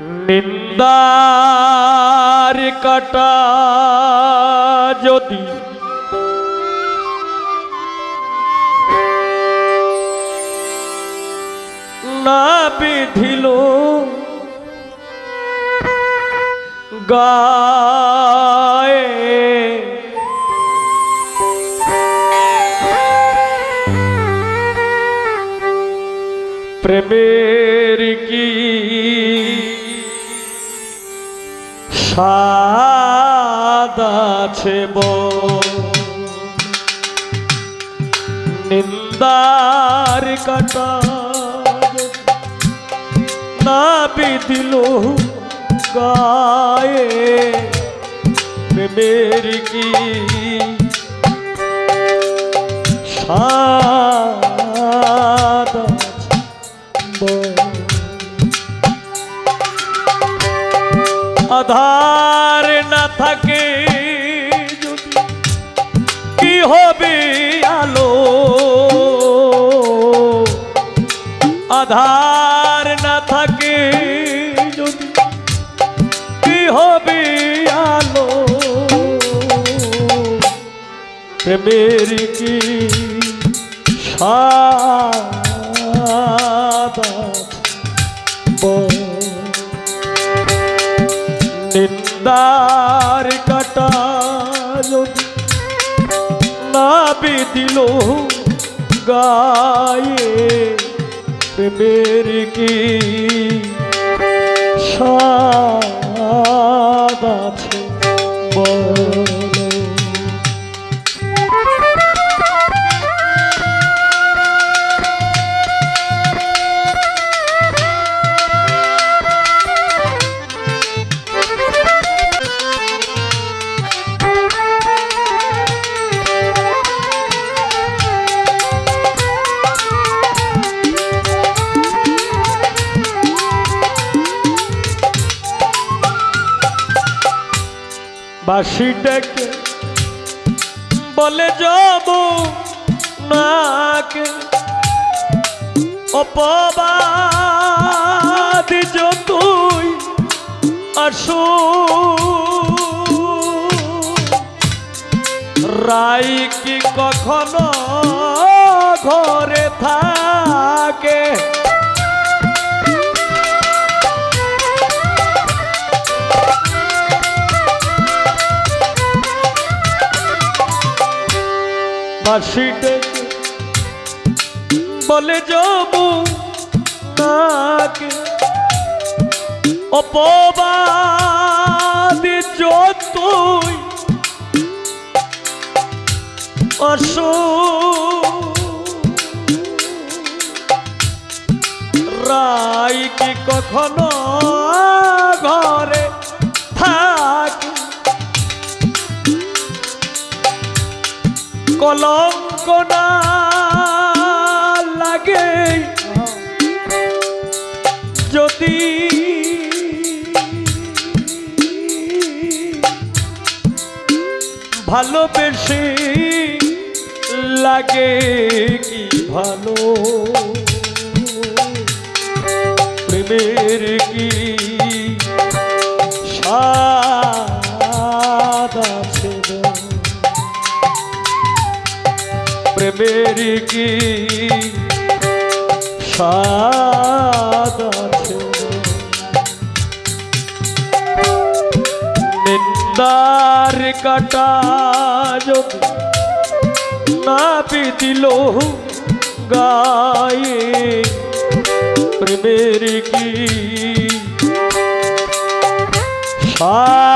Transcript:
নিন্দার কাটা যদি না বিধিল গায়ে। প্রেমের কি স্বাদ আছে নিন্দার কাটা না বিদিল গায়ে। প্রেমের কি স্বাদ আছে আধার না থাকে যদি কি হবে আলো? আধার না থাকে যদি কি হবে আলো? প্রেমের কি স্বাদ বল? কাটা যদি না বিদিল গায়ে প্রেমের কি স্বাদ বাসি ডেকে বলে যাব নাকে। অপবাদ যতই আসো। রাই কি কখনো ঘরে থাকে? ডেকে বলে যাব নাকে অপবাদ যতই আসো। রাই কি কখনো কলঙ্ক না লাগে। যদি ভালোবেসে লাগে কি ভালো? প্রেমের কি প্রেমের কি স্বাদ আছে? নিন্দার কাটা না বিদিল গায়ে প্রেমের কি স্বাদ